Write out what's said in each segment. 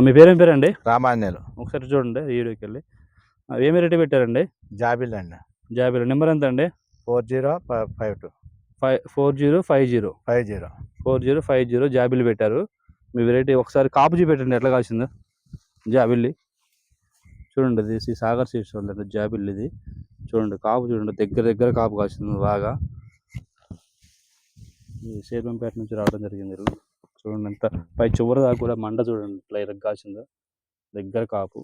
మీ పేరేం పేరండి? రామాంజనేయులు. ఒకసారి చూడండి వీడియోకి వెళ్ళి. ఏమి రేటు పెట్టారండి? జాబిల్ అండి. జాబీలో నెంబర్ ఎంత అండి? Four zero five two. Five four zero five zero. Five zero. Four zero five zero Jabil పెట్టారు. మీ వెరైటీ ఒకసారి కాపు చూపెట్టండి ఎట్లా కాసిందో జాబిల్లి. చూడండి ఇది శ్రీ సాగర్ సీడ్స్ వాళ్ళండి జాబిల్ ఇది. చూడండి కాపు చూడండి దగ్గర దగ్గర కాపు కాసింది బాగా. సేపంపేట నుంచి రావడం జరిగింది. చూడండి. ఎంత పై చివరి దాకా కూడా మండ చూడండి. ఇట్లా ఇరగ కాసిందో దగ్గర కాపు.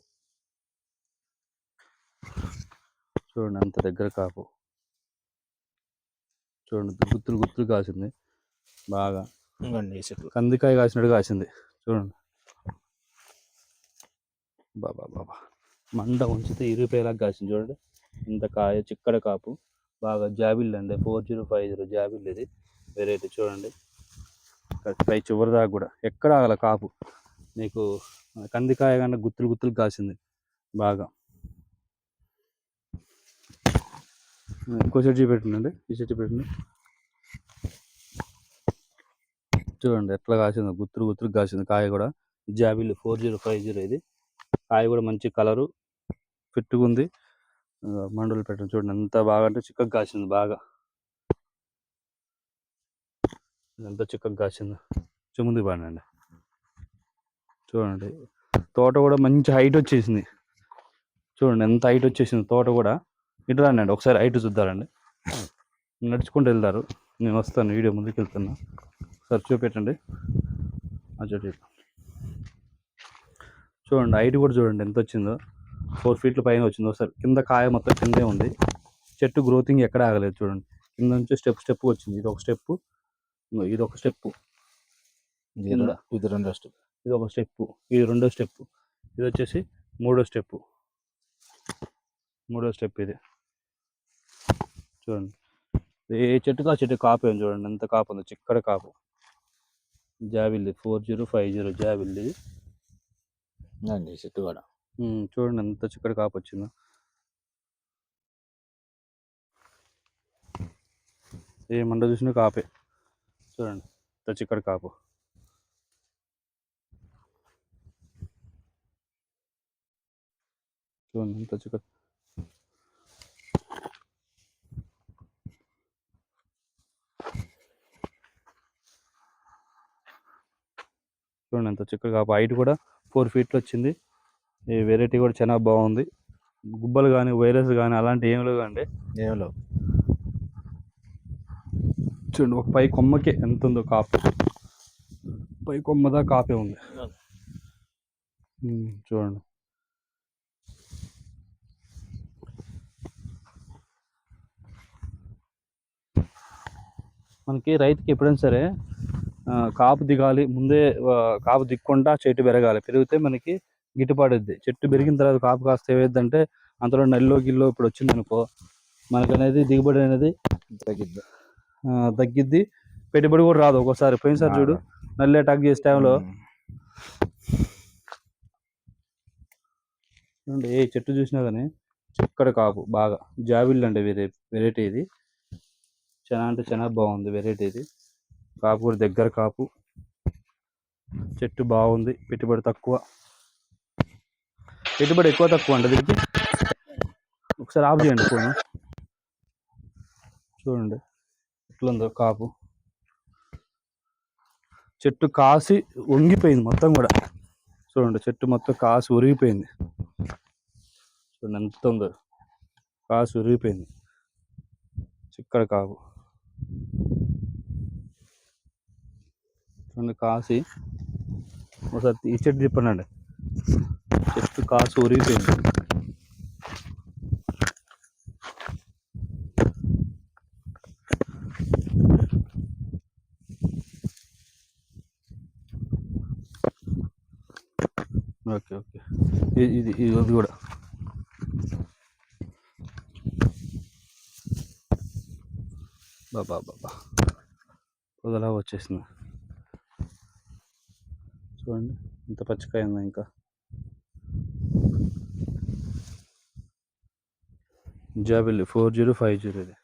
చూడండి అంత దగ్గర కాపు. చూడండి గుత్తులు గుత్తులు కాసింది. బాగా. కందికాయ కాసినట్టు కాసింది. చూడండి. బాబా బాబా మండ ఉంచితే ఇరిపోయేలాగా కాసింది. చూడండి. ఇంత కాయ చిక్కడ కాపు. బాగా జాబిల్ అండి. ఫోర్ జీరో ఫైవ్ జీరో జాబిల్ ఇది. వెరైటీ చూడండి. ఇక్కడ పై చివరి దాకా కూడా. ఎక్కడ ఆగల కాపు. నీకు కందికాయ కన్నా గుత్తులు గుత్తులు కాసింది. బాగా. ఇంకో చెట్టు చూపెట్టిందండి. ఈ చెట్టు పెట్టిన చూడండి ఎట్లా కాసిందో. గుత్తులు గుత్తులు కాసింది. కాయ కూడా జాబిల్ ఫోర్ జీరో ఫైవ్ జీరో ఇది. కాయ కూడా మంచి కలరు. ఫిట్గా ఉంది. మండులు మండలు పెట్టండి చూడండి. ఎంత బాగా అంటే చిక్కగా కాసింది. బాగా. ఎంత చిక్కగా కాసిందో. చెముంది బాగానండి చూడండి తోట కూడా మంచి హైట్ వచ్చేసింది. చూడండి ఎంత హైట్ వచ్చేసింది తోట కూడా. ఇటు రండి ఒకసారి హైట్ చూద్దారండి. నడుచుకుంటూ వెళ్తారు. నేను వస్తాను వీడియో ముందుకు వెళ్తున్నా. ఒకసారి చూపెట్టండి. ఆ చూడండి హైట్ కూడా చూడండి ఎంత వచ్చిందో. ఫోర్ ఫీట్ల పైన వచ్చిందో. ఒకసారి కింద కాయ మొత్తం కిందే ఉంది. చెట్టు గ్రోతింగ్ ఎక్కడ ఆగలేదు చూడండి. కింద నుంచి స్టెప్ స్టెప్ వచ్చింది. ఇది ఒక స్టెప్ ఇది ఒక స్టెప్ ఇది. రెండు- ఇది రెండో స్టెప్. ఇది ఒక స్టెప్ ఇది రెండో స్టెప్ ఇది వచ్చేసి మూడో స్టెప్ మూడో స్టెప్ ఇది. చూడండి. ఏ చెట్టుకు ఆ చెట్టు కాపు ఏం చూడండి. ఎంత కాపు ఉందో. చిక్కడ కాపు. జాబిల్లి ఫోర్ జీరో ఫైవ్ జీరో జాబిల్లి ఈ చెట్టు కూడా. చూడండి ఎంత చిక్కడ కాపు వచ్చిందో. ఏ మండ చూసినా కాపే. చూడండి. ఎంత చిక్కడ కాపు చూడండి ఎంత చిక్కడ చూడండి ఎంత చిక్కగా కాపు హైట్ కూడా ఫోర్ ఫీట్లు వచ్చింది. ఈ వెరైటీ కూడా చాలా బాగుంది. గుబ్బలు కానీ వైరస్ కానీ అలాంటి ఏమి లేవు అండి ఏమి లేవు. చూడండి ఒక పై కొమ్మకి ఎంత ఉందో కాపు. పై కొమ్మదా కాపే ఉంది. చూడండి. మనకి రైతుకి ఎప్పుడైనా సరే కాపు దిగాలి ముందే కాపు దిక్కుండా చెట్టు పెరగాలి. పెరిగితే మనకి గిట్టుబాటుద్ది. చెట్టు పెరిగిన తర్వాత కాపు కాస్త ఏమైందంటే అంతలో నల్లో గిల్లో ఇప్పుడు వచ్చింది అనుకో మనకు అనేది దిగుబడి అనేది తగ్గిద్ది. తగ్గిద్ది. పెట్టుబడి కూడా రాదు ఒక్కోసారి. పోయినసారి చూడు నల్లి అటాక్ చేసే టైంలో. చూడండి ఏ చెట్టు చూసినా కానీ చిక్కడ కాపు బాగా. జాబిల్ అంటే వేరే వెరైటీ ఇది. చాలా అంటే చాలా బాగుంది వెరైటీ ఇది. కాపు కూడా దగ్గర కాపు. చెట్టు బాగుంది పెట్టుబడి తక్కువ. పెట్టుబడి ఎక్కువ తక్కువ అండి దీనికి. ఒకసారి ఆఫ్ చేయండి ఫోన్. చూడండి. ఎట్లుందో కాపు. చెట్టు కాసి వంగిపోయింది మొత్తం కూడా. చూడండి చెట్టు మొత్తం కాసి ఉరిగిపోయింది. చూడండి ఎంత ఉందో. కాసి ఉరిగిపోయింది. చిక్కడ కాపు. చూడండి కాసి. ఒకసారి ఈ చెట్టు చెప్పండి చెట్టు కాసి ఉరిగిపోయింది. Okay okay. ఇది ఇది కూడా. బాబా బాబా పొదలా వచ్చేసింది. చూడండి ఇంత పచ్చికాయ ఉందా ఇంకా? జాబిల్లి ఫోర్ జీరో ఫైవ్ జీరో ఇది.